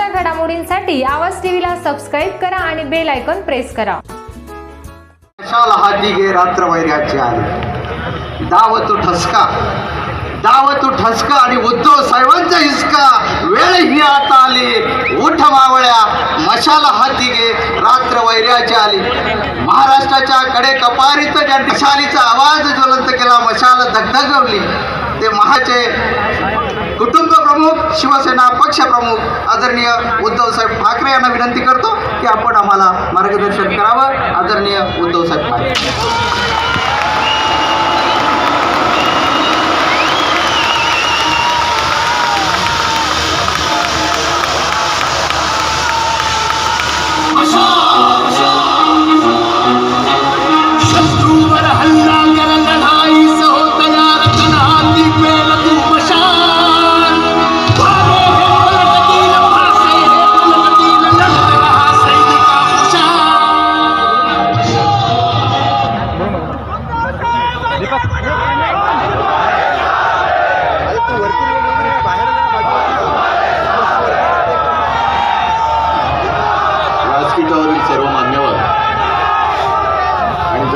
ताज्या घडामोडींसाठी आवाज टीव्हीला सबस्क्राईब करा आणि बेल आयकॉन प्रेस करा. शाल हाती घे रात्र वैराची आली दाव तू ठसका. दाव तू ठसका आणि उद्धव साहेबांचा हिसका. वेळ ही आता आली. उठ मावळ्या. मशाला हाती घे रात्र वैराची आली. महाराष्ट्राच्या कडे कपारीत ज्या दिशालीचा आवाज ज्वलंत केला मशाल धगधगवली ते महाचे कुटुंब प्रमुख शिवसेना पक्ष प्रमुख आदरणीय उद्धव साहेब ठाकरे यांना विनंती करतो की आपण आम्हाला मार्गदर्शन करावं. आदरणीय उद्धव साहेब ठाकरे.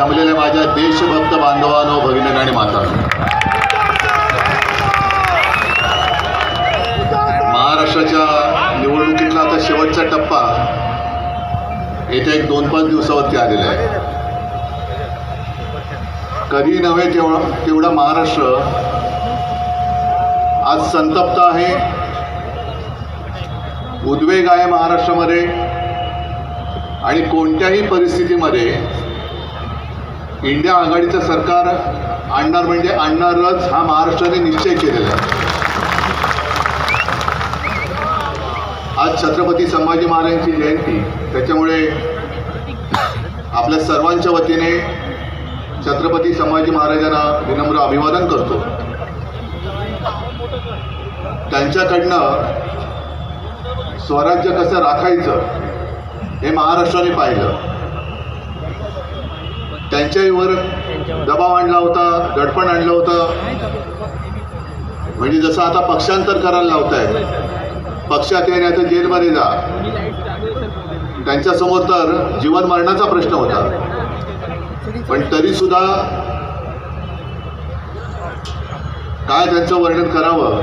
जमलेल्या माझ्या देशभक्त बांधवांनो भगिनी आणि माता महाराष्ट्राच्या निवडणुकीतला आता शेवटचा टप्पा येत्या एक दोन पाच दिवसावरती आलेला आहे. कधी नव्हे तेवढा तेवढा महाराष्ट्र आज संतप्त आहे. उद्वेग आहे महाराष्ट्रामध्ये आणि कोणत्याही परिस्थितीमध्ये इंडिया आघाडीचं सरकार आणणार म्हणजे आणणारच हा महाराष्ट्राने निश्चय केलेला आहे. आज छत्रपती संभाजी महाराजांची जयंती त्याच्यामुळे आपल्या सर्वांच्या वतीने छत्रपती संभाजी महाराजांना विनम्र अभिवादन करतो. त्यांच्याकडनं स्वराज्य कसं राखायचं हे महाराष्ट्राने पाहिलं. त्यांच्यावर. दबाव आणला होता दडपण आणलं होतं. म्हणजे जसं आता पक्षांतर करायला लावतायत पक्षात येणे आता जेलमध्ये जा. त्यांच्यासमोर तर जीवन मरणाचा प्रश्न होता. पण तरी सुद्धा काय त्यांचं वर्णन करावं?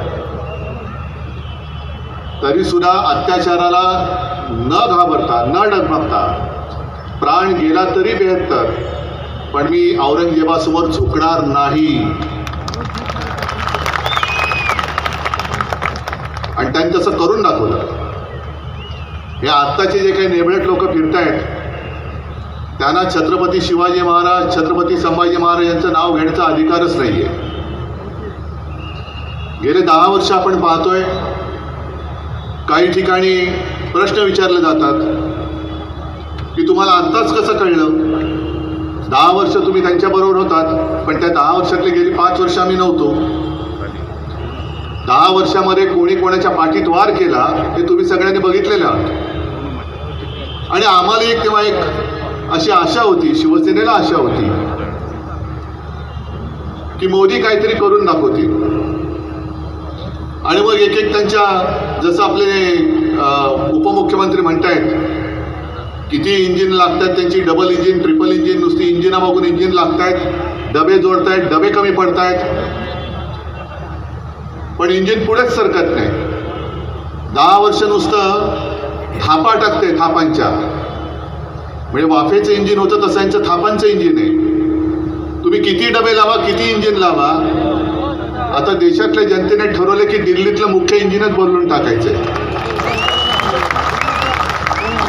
तरी सुद्धा अत्याचाराला न घाबरता न डगमगता प्राण गेला तरी बेहत्तर. पण मी औरंगजेबासमोर झुकणार नाही. आणि त्यांनी तसं करून दाखवलं. हे आत्ताचे जे काही नेबळट लोक फिरतायत त्यांना छत्रपती शिवाजी महाराज छत्रपती संभाजी महाराज यांचं नाव घेण्याचा अधिकारच नाहीये. गेले दहा वर्ष आपण पाहतोय काही ठिकाणी प्रश्न विचारले जातात की तुम्हाला आत्ताच कसं कळलं? दहा वर्ष तुम्ही त्यांच्याबरोबर होतात पण त्या दहा वर्षातली गेली पाच वर्ष आम्ही नव्हतो. दहा वर्षामध्ये कोणी कोणाच्या पाठीत वार केला हे तुम्ही सगळ्यांनी बघितलेलं आहात. आणि आम्हाला एक तेव्हा एक अशी आशा होती शिवसेनेला आशा होती की मोदी काहीतरी करून दाखवतील. आणि मग एक एक त्यांच्या जसं आपले उपमुख्यमंत्री म्हणतायत किती इंजिन लागतात त्यांची? डबल इंजिन ट्रिपल इंजिन नुसती इंजिनामागून इंजिन लागतायत. डबे जोडतायत डबे कमी पडतायत. पण इंजिन पुढेच सरकत नाही. दहा वर्ष नुसतं थापा टाकते थापांच्या. म्हणजे वाफेचं इंजिन होतं तसं यांचं थापांचं इंजिन आहे. तुम्ही किती डबे लावा किती इंजिन लावा? आता देशातल्या जनतेने ठरवलं की दिल्लीतलं मुख्य इंजिनच बदलून टाकायचंय.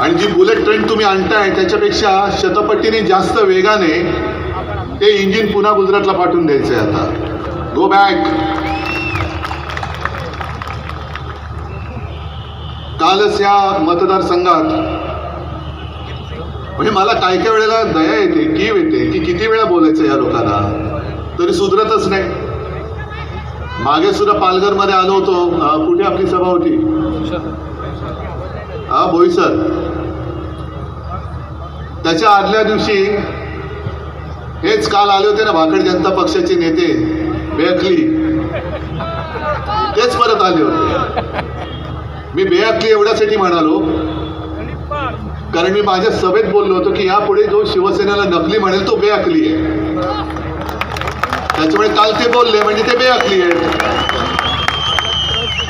आणि जी बुलेट ट्रेन तुम्ही आणताय त्याच्यापेक्षा शतपटीने जास्त वेगाने ते इंजिन पुन्हा गुजरातला पाठवून द्यायचंय आता. गो बॅक कालच या मतदारसंघात म्हणजे मला काय काय वेळेला दया येते कीव येते की किती वेळा बोलायचं या लोकांना? तरी सुधरतच नाही. मागे सुद्धा पालघरमध्ये आलो होतो. कुठे आपली सभा होती? हा बोईसर. त्याच्या आदल्या दिवशी हेच काल आले होते ना भाकड जनता पक्षाचे नेते बेअखली तेच परत आले होते. मी बेअकली एवढ्यासाठी म्हणालो कारण मी माझ्या सभेत बोललो होतो की यापुढे जो शिवसेनेला नकली म्हणेल तो बेअकली आहे. त्याच्यामुळे काल ते बोलले म्हणजे ते बेअकली आहे.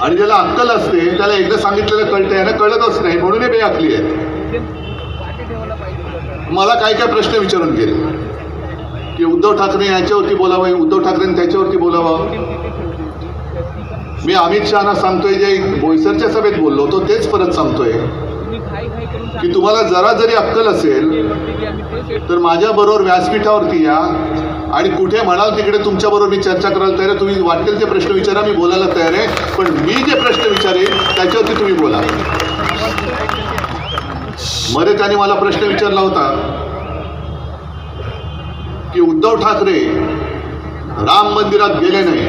आणि ज्याला अक्कल असते त्याला एकदा सांगितलेलं कळतं याला कळतच नाही म्हणून हे बेअकली आहे. मला काय काय प्रश्न विचारून गेले की उद्धव ठाकरे याच्यावरती बोलावं उद्धव ठाकरेंनी त्याच्यावरती बोलावं? मी अमित शहाना सांगतोय जे बोईसरच्या सभेत बोललो होतो तेच परत सांगतोय. की तुम्हाला जरा जरी अक्कल असेल तर माझ्याबरोबर व्यासपीठावरती या. आणि कुठे म्हणाल तिकडे तुमच्याबरोबर मी चर्चा करायला तयार आहे. तुम्ही वाटेल ते प्रश्न विचारा मी बोलायला तयार आहे. पण मी जे प्रश्न विचारेन त्याच्यावरती तुम्ही बोला. मध्ये त्याने मला प्रश्न विचारला होता की उद्धव ठाकरे राम मंदिरात गेले नाही.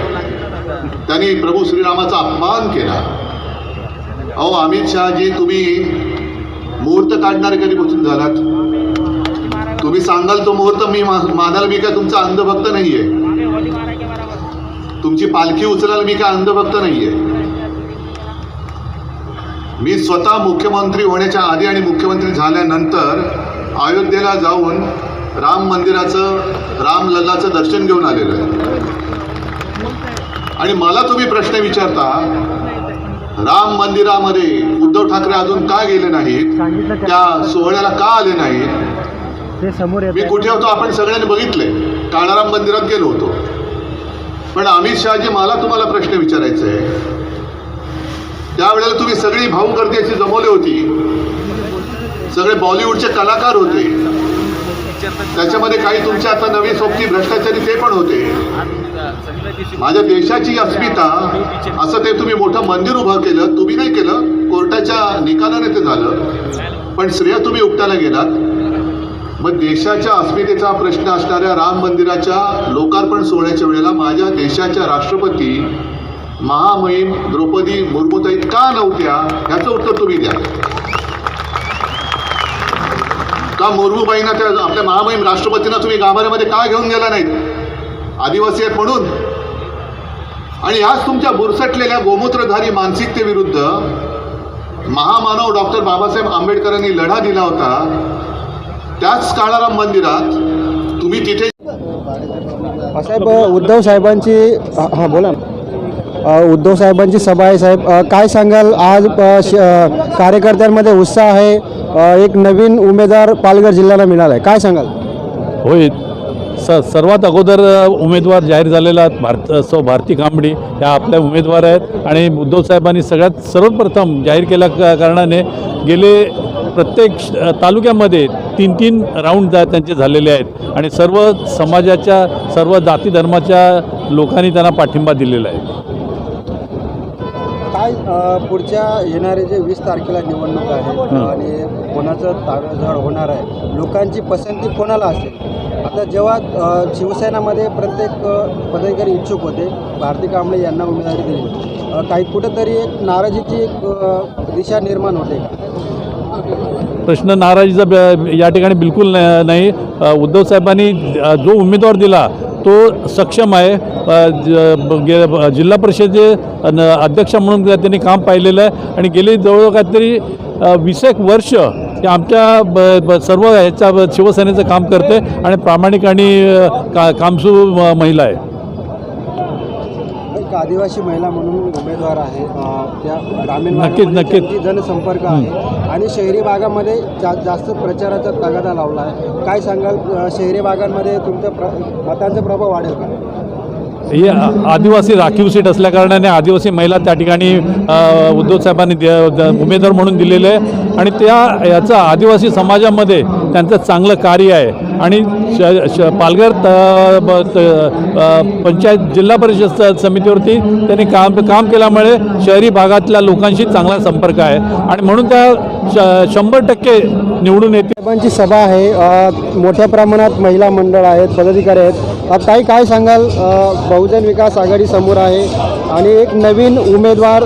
त्यांनी प्रभू श्रीरामाचा अपमान केला. अहो अमित शहाजी तुम्ही मुहूर्त काढणारे कधीपासून झालात? तुम्ही सांगाल तो मुहूर्त मी मा- मानाल मी काय तुमचा अंधभक्त नाहीये? तुमची पालखी उचलाल मी काय अंधभक्त नाहीये? मी स्वतः मुख्यमंत्री होण्याच्या आधी आणि मुख्यमंत्री झाल्यानंतर अयोध्येला जाऊन राम मंदिराचं राम लल्लाचं दर्शन घेऊन आलेलो आहे. आणि मला तुम्ही प्रश्न विचारता राम मंदिरामध्ये उद्धव ठाकरे अजून का गेले नाहीत? त्या सोहळ्याला का आले नाहीत? मी कुठे होतो? आपण सगळ्यांनी बघितले काळाराम मंदिरात गेलो होतो. पण अमित शहाजी मला तुम्हाला प्रश्न विचारायचा आहे तुम्ही सगळी भाऊ गर्दी अशी जमवली होती. सगळे बॉलिवूडचे कलाकार होते. त्याच्यामध्ये काही तुमच्या आता नवी सोबती भ्रष्टाचारी ते पण होते. माझ्या देशाची अस्मिता असं ते तुम्ही मोठं मंदिर उभं केलं तुम्ही नाही केलं कोर्टाच्या निकालाने ते झालं. पण श्रेय तुम्ही उपटायला गेलात. मग देशाच्या अस्मितेचा प्रश्न असणाऱ्या राम मंदिराच्या लोकार्पण सोहळ्याच्या वेळेला माझ्या देशाच्या राष्ट्रपती महामहिम द्रौपदी मुर्मूताई का नव्हत्या? ह्याचं उत्तर तुम्ही द्या. का मुर्मूबाईंना त्या आपल्या महामहिम राष्ट्रपतींना तुम्ही गाभाऱ्यामध्ये का घेऊन गेला नाहीत? आदिवासी आहेत म्हणून. आणि ह्याच तुमच्या बुरसटलेल्या गोमूत्रधारी मानसिकतेविरुद्ध महामानव डॉक्टर बाबासाहेब आंबेडकरांनी लढा दिला होता. त्याच काळाराम मंदिरात तुम्ही तिथे साहेब उद्धव साहेबांची हां बोला. ना उद्धव साहेबांची सभा आहे साहेब. काय सांगाल? आज श- कार्यकर्त्यांमध्ये उत्साह आहे. एक नवीन उमेदवार पालघर जिल्ह्याला मिळाला आहे काय सांगाल? होय. स सर्वात अगोदर उमेदवार जाहीर झालेला भारत सौ भारती कांबडी ह्या आपल्या उमेदवार आहेत. आणि उद्धव साहेबांनी सगळ्यात सर्वप्रथम जाहीर केल्या का- कारणाने गेले प्रत्येक तालुक्यामध्ये तीन तीन राऊंड जा त्यांचे झालेले आहेत. आणि सर्व समाजाच्या सर्व जाती धर्माच्या लोकांनी त्यांना पाठिंबा दिलेला आहे. अ, पुढच्या येणारे जे वीस तारखेला निवडणूक आहे. आणि कोणाचं ताबेझड होणार आहे लोकांची पसंती कोणाला असेल? आता जेव्हा शिवसेनामध्ये प्रत्येक पदाधिकारी इच्छुक होते भारती कांबळे यांना उमेदवारी दिली काही कुठंतरी एक नाराजीची एक दिशा निर्माण होते का? प्रश्न नाराजीचा या ठिकाणी बिलकुल नाही. उद्धव साहेबांनी जो उमेदवार दिला तो सक्षम आहे. ज- गे- जिल्हा परिषदे अध्यक्ष म्हणून त्यांनी काम पाहिलेलं आहे. आणि गेली जवळ काहीतरी वीसेक वीस एक वर्ष ते आमच्या ब- सर्व ह्याच्या शिवसेनेचं काम करते. आणि प्रामाणिक आणि का कामसू महिला आहे. एक आदिवासी महिला म्हणून उमेदवार आहे. त्या ग्रामीण नक्कीच, नक्कीच. जनसंपर्क आहे. आणि शहरी भागामध्ये जा जास्त प्रचाराचा तगादा लावला आहे. काय सांगाल शहरी भागांमध्ये तुमच्या प्र मतांचा प्रभाव वाढेल का? ही आदिवासी राखीव सीट असल्याकारणाने आदिवासी महिला त्या ठिकाणी अ, उद्धव साहेबांनी द- उमेदवार म्हणून दिलेले आहे. आणि त्या याचा आदिवासी समाजामध्ये त्यांचं चांगलं कार्य आहे. आणि श श पालघर त- पंचायत जिल्हा परिषद स- समितीवरती त्यांनी काम काम केल्यामुळे शहरी भागातल्या लोकांशी चांगला संपर्क आहे. आणि म्हणून त्या श शंभर टक्के निवडून येतील. साहेबांची सभा आहे मोठ्या प्रमाणात महिला मंडळ आहेत पदाधिकारी आहेत. काही काय सांगाल? बहुजन विकास आघाडी समोर आहे आणि एक नवीन उमेदवार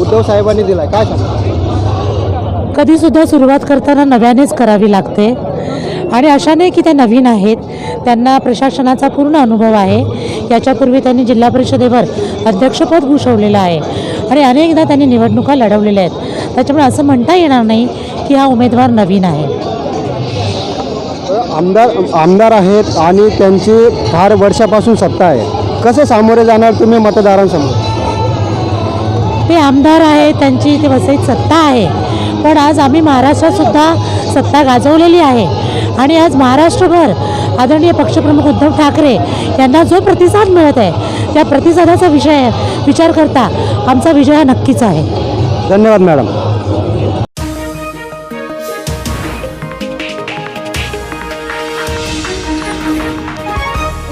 उद्धव साहेबांनी दिला आहे काय सांगाल? कधीसुद्धा सुरुवात करताना नव्यानेच करावी लागते. आणि अशा नाही की त्या नवीन आहेत त्यांना प्रशासनाचा पूर्ण अनुभव आहे. याच्यापूर्वी त्यांनी जिल्हा परिषदेवर अध्यक्षपद भूषवलेलं आहे. आणि अनेकदा त्यांनी निवडणुका लढवलेल्या आहेत. त्याच्यामुळे असं म्हणता येणार नाही की हा उमेदवार नवीन आहे. आमदार आमदार आहेत आणि त्यांची फार वर्षापासून सत्ता आहे. कसे सामोरे जाणार तुम्ही मतदारांसमोर? ते आमदार आहे त्यांची इथे वसईत सत्ता आहे. पण आज आम्ही महाराष्ट्रात सुद्धा सत्ता गाजवलेली आहे. आणि आज महाराष्ट्रभर आदरणीय पक्षप्रमुख उद्धव ठाकरे यांना जो प्रतिसाद मिळत आहे त्या प्रतिसादाचा विषय विचार करता आमचा विजय हा नक्कीच आहे. धन्यवाद मॅडम.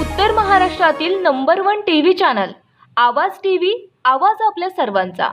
उत्तर महाराष्ट्रातील number one T V channel Awaaz T V Awaaz आपल्या सर्वांचा.